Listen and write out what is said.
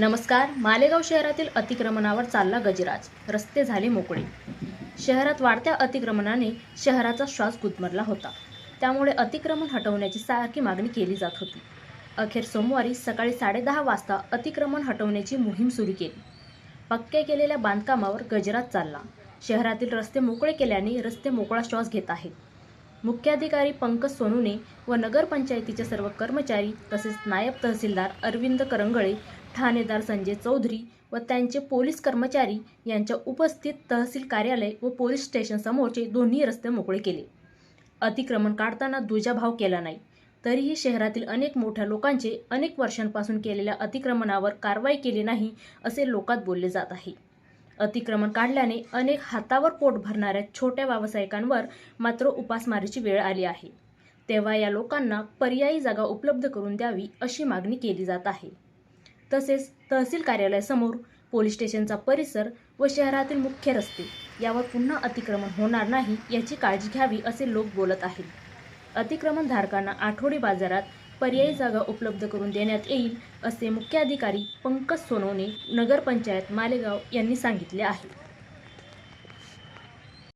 नमस्कार. मालेगाव शहरातील अतिक्रमणावर चालला गजराज. रस्ते झाले मोकळे. शहरात वाढत्या अतिक्रमणाने शहराचा श्वास गुदमरला होता. त्यामुळे अतिक्रमण हटवण्याची सारखी मागणी केली जात होती. अखेर सोमवारी सकाळी साडेदहा वाजता अतिक्रमण हटवण्याची मोहीम सुरू केली. पक्के केलेल्या बांधकामावर गजराज चालला. शहरातील रस्ते मोकळे केल्याने रस्ते मोकळा श्वास घेत आहेत. मुख्याधिकारी पंकज सोनूने व नगरपंचायतीचे सर्व कर्मचारी तसेच नायब तहसीलदार अरविंद करंगळे ठाणेदार संजय चौधरी व त्यांचे पोलीस कर्मचारी यांच्या उपस्थित तहसील कार्यालय व पोलीस स्टेशनसमोरचे दोन्ही रस्ते मोकळे केले. अतिक्रमण काढताना दुजाभाव केला नाही. तरीही शहरातील अनेक मोठ्या लोकांचे अनेक वर्षांपासून केलेल्या अतिक्रमणावर कारवाई केली नाही असे लोकात बोलले जात आहे. अतिक्रमण काढल्याने अनेक हातावर पोट भरणाऱ्या छोट्या व्यावसायिकांवर मात्र उपासमारीची वेळ आली आहे. तेव्हा या लोकांना पर्यायी जागा उपलब्ध करून द्यावी अशी मागणी केली जात आहे. तसेच तहसील कार्यालयासमोर पोलीस स्टेशनचा परिसर व शहरातील मुख्य रस्ते यावर पुन्हा अतिक्रमण होणार नाही याची काळजी घ्यावी असे लोक बोलत आहेत. अतिक्रमणधारकांना आठवडी बाजारात पर्यायी जागा उपलब्ध करून देण्यात येईल असे मुख्याधिकारी पंकज सोनवणे नगरपंचायत मालेगाव यांनी सांगितले आहे.